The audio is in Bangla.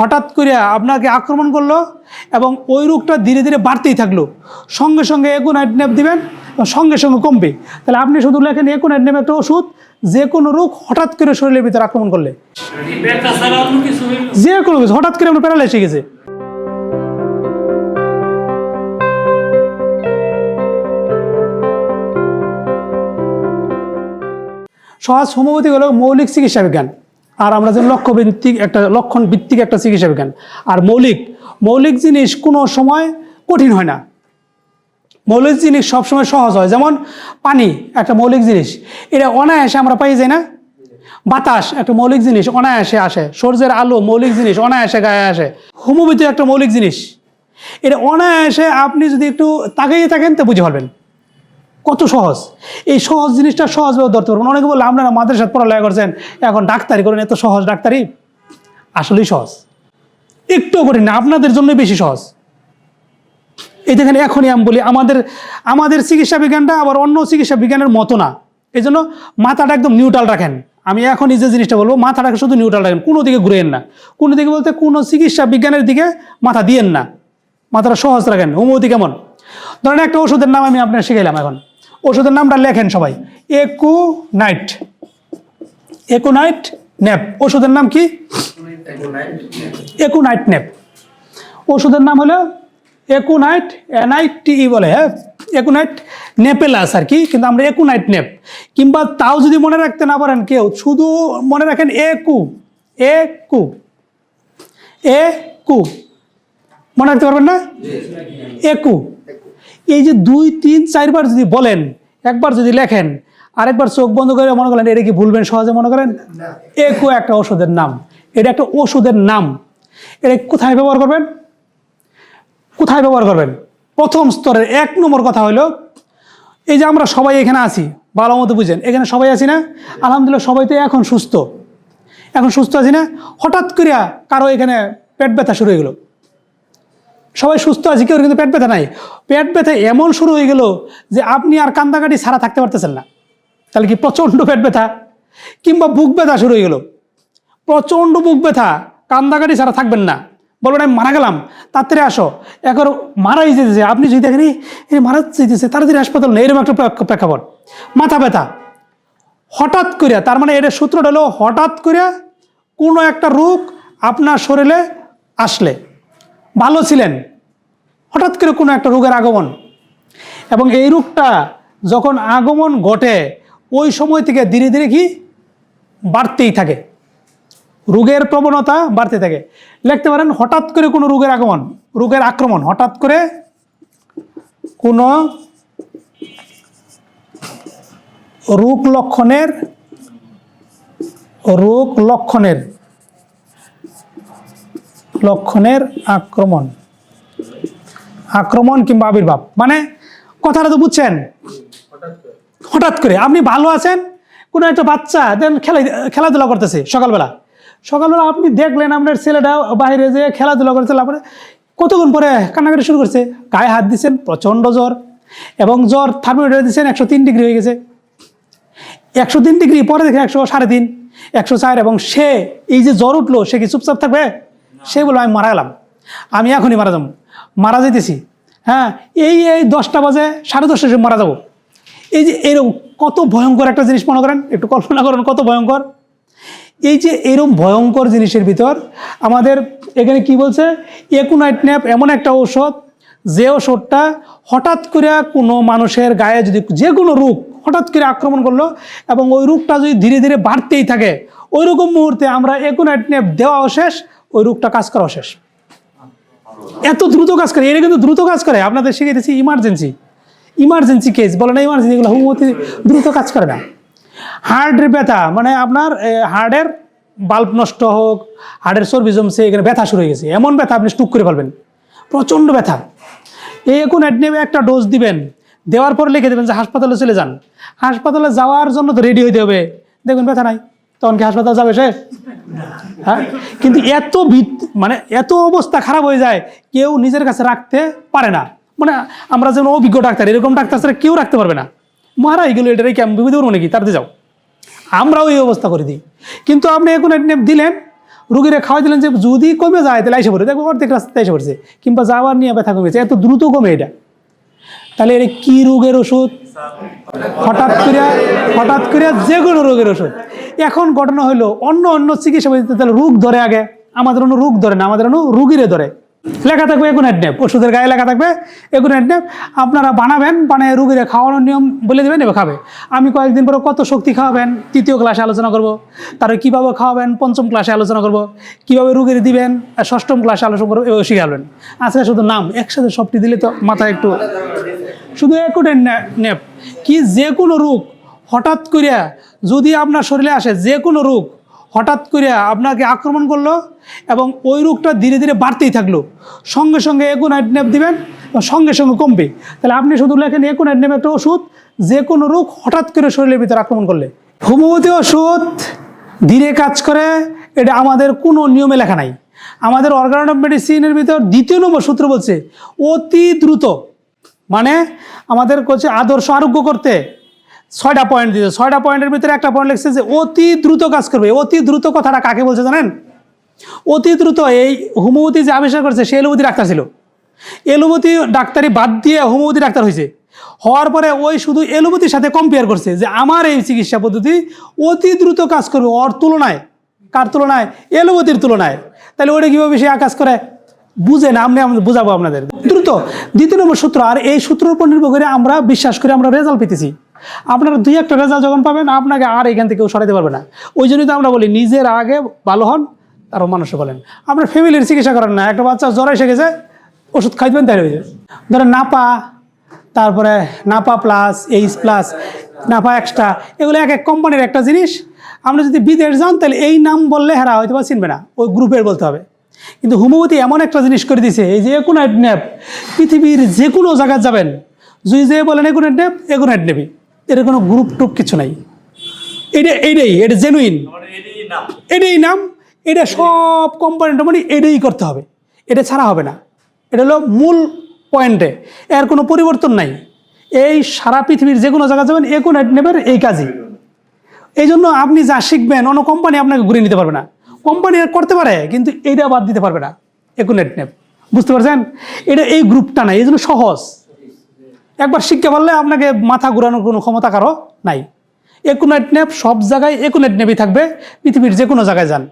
হঠাৎ করে আপনাকে আক্রমণ করল এবং ওই রোগটা ধীরে ধীরে বাড়তেই থাকল। সঙ্গে সঙ্গে একুনাইট নেপ দিবেন সঙ্গে সঙ্গে কমবে। তাহলে আপনি শুধু লেখেন একুনাইট নেপ একটা ওষুধ, যে কোনো রোগ হঠাৎ করে শরীরের ভিতরে আক্রমণ করলে। যে কোনো কিছু, হঠাৎ করে আপনার প্যারালাইসে গেছে। সহজ হোমিওপ্যাথি হলো মৌলিক চিকিৎসা বিজ্ঞান। আর আমরা যে লক্ষ্য ভিত্তিক একটা লক্ষণ ভিত্তিক একটা চিকিৎসা বিজ্ঞান। আর মৌলিক মৌলিক জিনিস কোনো সময় কঠিন হয় না। মৌলিক জিনিস সবসময় সহজ হয়। যেমন পানি, একটা মৌলিক জিনিস। এটা অনায়াসে আমরা পাই যাই না? বাতাস, একটা মৌলিক জিনিস অনায়াসে আসে। সূর্যের আলো, মৌলিক জিনিস অনায়াসে গায়ে আসে। হোমিওপ্যাথি একটা মৌলিক জিনিস। এটা অনায়াসে আপনি যদি একটু তাকিয়ে থাকেন তো বুঝে পারবেন কত সহজ? এই সহজ জিনিসটা সহজভাবে ধরতে পারবেন অনেকে বলে আপনারা মাদ্রাসাত পড়ালেখা করছেন, এখন ডাক্তারি করেন, এত সহজ ডাক্তারি? আসলেই সহজ। একটু কঠিন না, আপনাদের জন্যই বেশি সহজ। এই দেখেন, এখনই আমি বলি, আমাদের আমাদের চিকিৎসা বিজ্ঞানটা আবার অন্য চিকিৎসা বিজ্ঞানের মতো না। এই জন্য মাথাটা একদম নিউট্রাল রাখেন। আমি এখন যে জিনিসটা বলব, মাথাটাকে শুধু নিউট্রাল রাখেন, কোনো দিকে ঘুরেন না। কোনো দিকে বলতে কোনো চিকিৎসা বিজ্ঞানের দিকে মাথা দিয়েন না। মাথাটা সহজ রাখেন হোমিওপ্যাথি কেমন? ধরেন একটা ওষুধের নাম আমি আপনার শিখাইলাম এখন। ওষুধের নামটা লেখেন সবাই। একু নাইট একু নাইট ন্যাপ ওষুধের নাম কি? একু নাইট নেপ। ওষুধের নাম হলো একু একুনাইট এনআইটিই বলে হ্যাঁ? একুনাইট নেপেলাস আর কি কিন্তু আমরা একুনাইট নেপ। কিংবা তাও যদি মনে রাখতে না পারেন কেউ শুধু মনে রাখেন একু একু এ কু মনে রাখতে পারবেন না? একু। এই যে দুই তিন চারবার যদি বলেন একবার যদি লেখেন আরেকবার চোখ বন্ধ করে মনে করেন এটা কি ভুলবেন সহজে মনে করেন? একু একটা ওষুধের নাম। এটা একটা ওষুধের নাম। এটা কোথায় ব্যবহার করবেন? কোথায় ব্যবহার করবেন? প্রথম স্তরের এক নম্বর কথা হলো এই যে আমরা সবাই এখানে আছি ভালো মতো বুঝেন এখানে সবাই আছি না? আলহামদুলিল্লাহ সবাই তো এখন সুস্থ। এখন সুস্থ আছি না? হঠাৎ করিয়া কারও এখানে পেট ব্যথা শুরু হয়ে গেলো। সবাই সুস্থ আছে, কেউ কিন্তু পেট ব্যথা নাই। পেট ব্যথা এমন শুরু হয়ে গেল যে আপনি আর কান্দাকাটি ছাড়া থাকতে পারতেছেন না। তাহলে কি প্রচণ্ড পেট ব্যথা? কিংবা বুক ব্যথা শুরু হয়ে গেল। প্রচণ্ড বুক ব্যথা, কান্দাকাটি ছাড়া থাকবেন না। বলবেন আমি মারা গেলাম, তাড়াতাড়ি আসো। এখন মারাই যেতেছে। আপনি যদি দেখেন, এই মারা যেতেছে, তাড়াতাড়ি হাসপাতাল নেই। এরকম একটা প্রেক্ষাপট। মাথা ব্যথা। হঠাৎ করে, তার মানে এটা সূত্রটা হলো, হঠাৎ করে কোনো একটা রোগ আপনার শরীরে আসলে। ভালো ছিলেন। হঠাৎ করে কোনো একটা রোগের আগমন। এবং এই রোগটা যখন আগমন ঘটে, ওই সময় থেকে ধীরে ধীরে কি বাড়তেই থাকে। রোগের প্রবণতা বাড়তে থাকে। লিখতে পারেন, হঠাৎ করে কোনো রোগের আগমন, রোগের আক্রমণ, হঠাৎ করে কোনো রোগ লক্ষণের রোগ লক্ষণের লক্ষণের আক্রমণ। আক্রমণ কিংবা আবির্ভাব। মানে কথাটা তো বুঝছেন? হঠাৎ করে। আপনি ভালো আছেন? কোনো একটা বাচ্চা দেন খেলা খেলাধুলা করতেছে সকালবেলা। সকালবেলা আপনি দেখলেন আপনার ছেলেটা বাইরে যে খেলাধুলা করতে তারপরে কতক্ষণ পরে কান্নাকাটি শুরু করছে? গায়ে হাত দিচ্ছেন প্রচণ্ড জ্বর এবং জ্বর থার্মোমিটার দিচ্ছেন একশো তিন ডিগ্রি হয়ে গেছে। একশো তিন ডিগ্রি, পরে দেখে একশো সাড়ে তিন, একশো চার এবং সে এই যে জ্বর উঠল, সে কি চুপচাপ থাকবে? সে বলল আমি মারা গেলাম। আমি এখনই মারা যাব। মারা যেতেছি হ্যাঁ এই এই দশটা বাজে, সাড়ে দশটা মারা যাব। এই যে এরকম কত ভয়ঙ্কর একটা জিনিস, মনে করেন, একটু কল্পনা করেন কত ভয়ঙ্কর। এই যে এরকম ভয়ঙ্কর জিনিসের ভিতর আমাদের এখানে কি বলছে, একুনাইট ন্যাপ এমন একটা ঔষধ, যে ওষুধটা হঠাৎ করে কোনো মানুষের গায়ে যদি যে কোনো রোগ হঠাৎ করে আক্রমণ করল এবং ওই রোগটা যদি ধীরে ধীরে বাড়তেই থাকে, ওই রকম মুহূর্তে আমরা একুনাইট ন্যাপ দেওয়াও শেষ ওই রোগটা কাজ করা শেষ এত দ্রুত কাজ করে এটা কিন্তু দ্রুত কাজ করে। আপনাদের শিখিয়েছি ইমার্জেন্সি ইমার্জেন্সি কেস বলে না ইমার্জেন্সি এগুলো হোমিওপ্যাথি দ্রুত কাজ করে না। হার্টের ব্যথা মানে আপনার হার্টের বাল্ব নষ্ট হোক হার্টের চর্বি জমছে, এখানে ব্যথা শুরু হয়ে গেছে। এমন ব্যথা আপনি স্টুক করে ফেলবেন। প্রচণ্ড ব্যথা। এই এখন অ্যাডনেমে একটা ডোজ দিবেন। দেওয়ার পর লিখে দেবেন যে হাসপাতালে চলে যান। হাসপাতালে যাওয়ার জন্য তো রেডি হইতে হবে। দেখবেন ব্যথা নাই। তখন কি হাসপাতাল যাবে সে হ্যাঁ? কিন্তু এত মানে এত অবস্থা খারাপ হয়ে যায় কেউ নিজের কাছে রাখতে পারে না। মানে আমরা যেমন অভিজ্ঞ ডাক্তার এরকম ডাক্তার ছাড়া কেউ রাখতে পারবে না। মারা এগুলো এটাই কি আমি বিপদে করব নাকি? তাড়াতাড়ি যাও। আমরাও এই অবস্থা করে দিই। কিন্তু আপনি এখন দিলেন রুগীরে খাওয়াই দিলেন যে যদি কমে যায় তাহলে এসে পড়ে। দেখব অর্ধেক রাস্তাতে এসে পড়ছে কিংবা যাওয়ার নিয়ে ব্যথা কমেছে। এত দ্রুত কমে এটা। তাহলে এটা কি রোগের ওষুধ? হঠাৎ করে হঠাৎ করে যে কোনো রোগের ওষুধ। এখন ঘটনা হলো অন্য অন্য চিকিৎসা পদ্ধতিতে তাহলে রোগ ধরে আগে। আমাদের অন্য রোগ ধরে না, আমাদের অন্য রুগীরে ধরে। লেখা থাকবে একুন নেপ ওষুধের গায়ে লেখা থাকবে একুন নেপ আপনারা বানাবেন, বানিয়ে রুগীরা খাওয়ানোর নিয়ম বলে দেবেন, এবার খাবে। আমি কয়েকদিন পরে কত শক্তি খাওয়াবেন, তৃতীয় ক্লাসে আলোচনা করব। তারপরে কীভাবে খাওয়াবেন, পঞ্চম ক্লাসে আলোচনা করব। কীভাবে রুগীর দিবেন ষষ্ঠম ক্লাসে আলোচনা করব, এভাবে শিখাবেন। আজকে শুধু নাম, একসাথে সবটি দিলে তো মাথায় একটু শুধু একুটের নেপ কি যে কোনো রোগ হঠাৎ করিয়া যদি আপনার শরীরে আসে যে কোনো রোগ, হঠাৎ করিয়া আপনাকে আক্রমণ করল এবং ওই রোগটা ধীরে ধীরে বাড়তেই থাকল। সঙ্গে সঙ্গে একুনাইট নেপ দিবেন সঙ্গে সঙ্গে কমবে। তাহলে আপনি শুধু লেখেন একুনাইট নেপ একটা ওষুধ, যে কোনো রোগ হঠাৎ করে শরীরের ভিতরে আক্রমণ করলে। হোমিওপ্যাথি ওষুধ, ধীরে কাজ করে, এটা আমাদের কোনো নিয়মে লেখা নাই। আমাদের অর্গান অফ মেডিসিনের ভিতর দ্বিতীয় নম্বর সূত্র বলছে, অতি দ্রুত। মানে আমাদের হচ্ছে আদর্শ আরোগ্য করতে। ছয়টা পয়েন্ট দিতে ছয়টা পয়েন্টের ভিতরে একটা পয়েন্ট লিখছে যে অতি দ্রুত কাজ করবে। অতি দ্রুত কথাটা কাকে বলছে জানেন? অতি দ্রুত এই হোমিওপ্যাথি যে আবিষ্কার করেছে, সে এলোপতি ডাক্তার ছিল। এলোপতি ডাক্তারি বাদ দিয়ে হোমিওপ্যাথি ডাক্তার হয়েছে। হওয়ার পরে ওই শুধু এলোপতির সাথে কম্পেয়ার করছে যে আমার এই চিকিৎসা পদ্ধতি অতি দ্রুত কাজ করবে ওর তুলনায়। কার তুলনায়? এলোপতির তুলনায়। তাহলে ওটা কীভাবে সে কাজ করে? বুঝেন আপনি আমাদের বুঝাবো আপনাদের। দ্রুত। দ্বিতীয় নম্বর সূত্র। আর এই সূত্রের উপর নির্ভর করে আমরা, বিশ্বাস করে আমরা রেজাল্ট পেতেছি। আপনারা দুই একটা রেজাল্ট যখন পাবেন, আপনাকে আর এখান থেকে সরাতে পারবে না। ওই জন্যই তো আমরা বলি, নিজের আগে ভালো হন আরও মানুষও বলেন। আপনার ফ্যামিলির চিকিৎসা করেন না, একটা বাচ্চা জ্বর এসে গেছে, ওষুধ খাইবেন তাই হয়ে ধরেন নাপা, তারপরে Napa plus H plus Napa extra এগুলো এক এক কোম্পানির একটা জিনিস। আপনি যদি বিদেশ যান, তাহলে এই নাম বললে হেরা হয়তো বা চিনবে না, ওই গ্রুপের বলতে হবে। কিন্তু হোমিওপ্যাথি এমন একটা জিনিস করে দিছে, এই যে একুনাইট ন্যাপ পৃথিবীর যে কোনো জায়গায় যাবেন, যদি যে বলেন একুনাইট ন্যাপ একুনাইট নেবি এর কোনো গ্রুপ টুপ কিছু নাই। এটা এইটাই এটা জেনুইন এটাই নাম, এটা সব কোম্পানিটা মানে এটাই করতে হবে। এটা ছাড়া হবে না। এটা হলো মূল পয়েন্টে এর কোনো পরিবর্তন নাই। এই সারা পৃথিবীর যে কোনো জায়গায় যাবেন, একুন নেবের এই কাজই। এই জন্য আপনি যা শিখবেন, অন্য কোম্পানি আপনাকে ঘুরিয়ে নিতে পারবে না। কোম্পানি করতে পারে, কিন্তু এইটা বাদ দিতে পারবে না। একুনেট নেপ বুঝতে পারছেন? এটা এই গ্রুপটা নাই, এই জন্য সহজ। একবার শিখতে পারলে আপনাকে মাথা ঘুরানোর কোনো ক্ষমতা কারও নাই। একুনেট নেপ সব জায়গায় একুনেট নেপই থাকবে, পৃথিবীর যে কোনো জায়গায় যান।